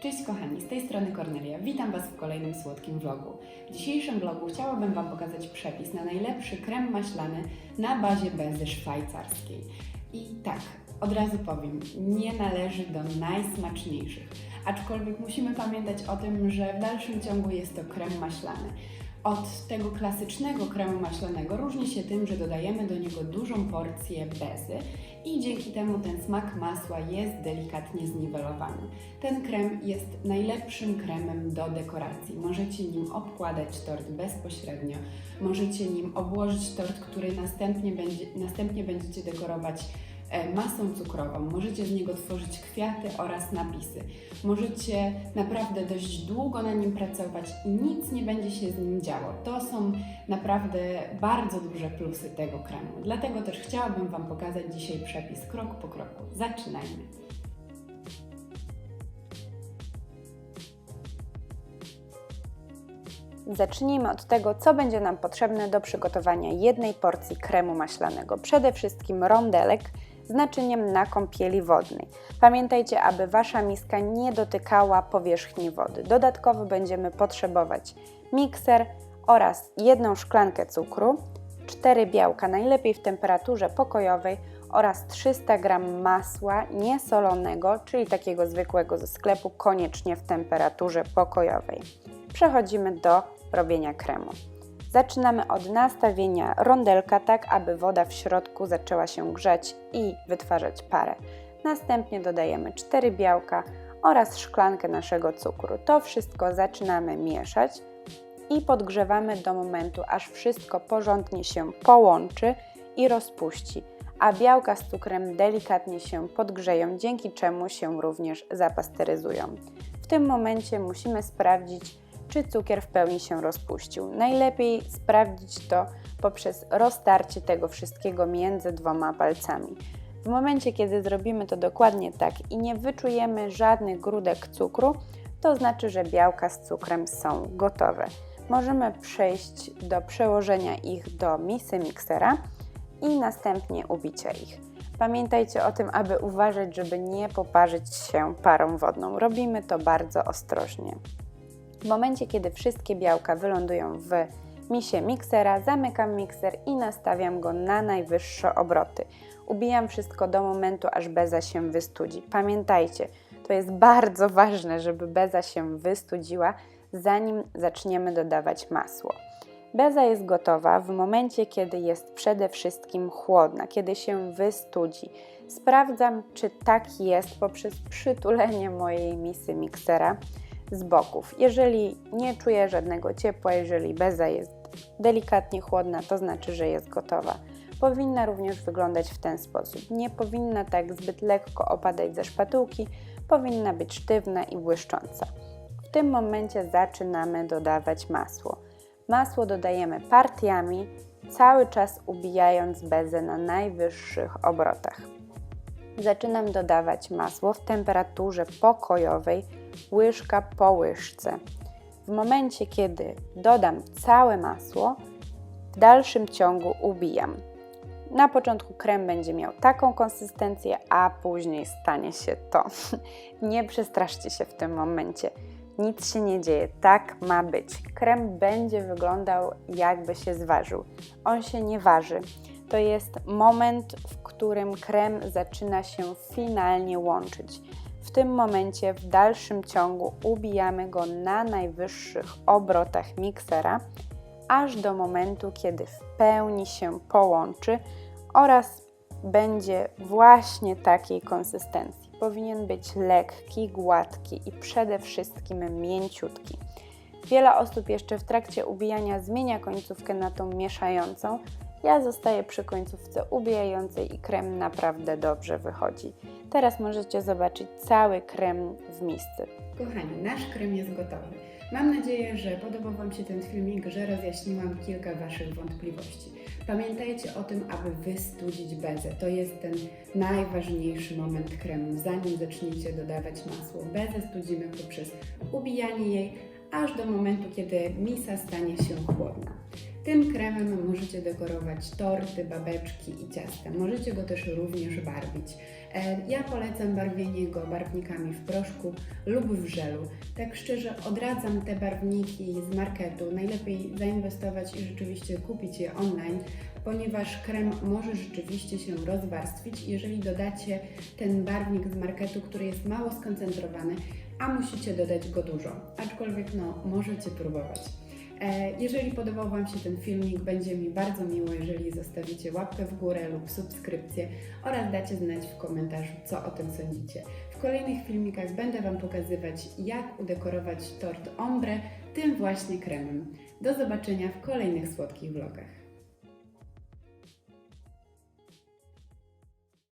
Cześć kochani, z tej strony Kornelia. Witam Was w kolejnym słodkim vlogu. W dzisiejszym vlogu chciałabym Wam pokazać przepis na najlepszy krem maślany na bazie bezy szwajcarskiej. I tak, od razu powiem, nie należy do najsmaczniejszych, aczkolwiek musimy pamiętać o tym, że w dalszym ciągu jest to krem maślany. Od tego klasycznego kremu maślanego różni się tym, że dodajemy do niego dużą porcję bezy i dzięki temu ten smak masła jest delikatnie zniwelowany. Ten krem jest najlepszym kremem do dekoracji. Możecie nim obkładać tort bezpośrednio, możecie nim obłożyć tort, który następnie, będzie, następnie będziecie dekorować masą cukrową. Możecie z niego tworzyć kwiaty oraz napisy. Możecie naprawdę dość długo na nim pracować i nic nie będzie się z nim działo. To są naprawdę bardzo duże plusy tego kremu. Dlatego też chciałabym Wam pokazać dzisiaj przepis krok po kroku. Zaczynajmy. Zacznijmy od tego, co będzie nam potrzebne do przygotowania jednej porcji kremu maślanego. Przede wszystkim rondelek z naczyniem na kąpieli wodnej. Pamiętajcie, aby Wasza miska nie dotykała powierzchni wody. Dodatkowo będziemy potrzebować mikser oraz jedną szklankę cukru, 4 białka, najlepiej w temperaturze pokojowej oraz 300 g masła niesolonego, czyli takiego zwykłego ze sklepu, koniecznie w temperaturze pokojowej. Przechodzimy do robienia kremu. Zaczynamy od nastawienia rondelka tak, aby woda w środku zaczęła się grzać i wytwarzać parę. Następnie dodajemy 4 białka oraz szklankę naszego cukru. To wszystko zaczynamy mieszać i podgrzewamy do momentu, aż wszystko porządnie się połączy i rozpuści, a białka z cukrem delikatnie się podgrzeją, dzięki czemu się również zapasteryzują. W tym momencie musimy sprawdzić, czy cukier w pełni się rozpuścił. Najlepiej sprawdzić to poprzez roztarcie tego wszystkiego między dwoma palcami. W momencie, kiedy zrobimy to dokładnie tak i nie wyczujemy żadnych grudek cukru, to znaczy, że białka z cukrem są gotowe. Możemy przejść do przełożenia ich do misy miksera i następnie ubicia ich. Pamiętajcie o tym, aby uważać, żeby nie poparzyć się parą wodną. Robimy to bardzo ostrożnie. W momencie, kiedy wszystkie białka wylądują w misie miksera, zamykam mikser i nastawiam go na najwyższe obroty. Ubijam wszystko do momentu, aż beza się wystudzi. Pamiętajcie, to jest bardzo ważne, żeby beza się wystudziła, zanim zaczniemy dodawać masło. Beza jest gotowa w momencie, kiedy jest przede wszystkim chłodna, kiedy się wystudzi. Sprawdzam, czy tak jest poprzez przytulenie mojej misy miksera z boków. Jeżeli nie czuję żadnego ciepła, jeżeli beza jest delikatnie chłodna, to znaczy, że jest gotowa. Powinna również wyglądać w ten sposób. Nie powinna tak zbyt lekko opadać ze szpatułki, powinna być sztywna i błyszcząca. W tym momencie zaczynamy dodawać masło. Masło dodajemy partiami, cały czas ubijając bezę na najwyższych obrotach. Zaczynam dodawać masło w temperaturze pokojowej, łyżka po łyżce. W momencie, kiedy dodam całe masło, w dalszym ciągu ubijam. Na początku krem będzie miał taką konsystencję, a później stanie się to. Nie przestraszcie się w tym momencie. Nic się nie dzieje, tak ma być. Krem będzie wyglądał jakby się zważył. On się nie waży. To jest moment, w którym krem zaczyna się finalnie łączyć. W tym momencie w dalszym ciągu ubijamy go na najwyższych obrotach miksera, aż do momentu, kiedy w pełni się połączy oraz będzie właśnie takiej konsystencji. Powinien być lekki, gładki i przede wszystkim mięciutki. Wiele osób jeszcze w trakcie ubijania zmienia końcówkę na tą mieszającą. Ja zostaję przy końcówce ubijającej i krem naprawdę dobrze wychodzi. Teraz możecie zobaczyć cały krem w misce. Kochani, nasz krem jest gotowy. Mam nadzieję, że podobał Wam się ten filmik, że rozjaśniłam kilka Waszych wątpliwości. Pamiętajcie o tym, aby wystudzić bezę. To jest ten najważniejszy moment kremu, zanim zaczniecie dodawać masło. Bezę studzimy poprzez ubijanie jej, aż do momentu, kiedy misa stanie się chłodna. Tym kremem możecie dekorować torty, babeczki i ciasta. Możecie go też również barwić. E, Ja polecam barwienie go barwnikami w proszku lub w żelu. Tak szczerze odradzam te barwniki z marketu. Najlepiej zainwestować i rzeczywiście kupić je online, ponieważ krem może rzeczywiście się rozwarstwić, jeżeli dodacie ten barwnik z marketu, który jest mało skoncentrowany, a musicie dodać go dużo. Aczkolwiek no, możecie próbować. E, Jeżeli podobał Wam się ten filmik, będzie mi bardzo miło, jeżeli zostawicie łapkę w górę lub subskrypcję oraz dacie znać w komentarzu, co o tym sądzicie. W kolejnych filmikach będę Wam pokazywać, jak udekorować tort ombre tym właśnie kremem. Do zobaczenia w kolejnych słodkich vlogach.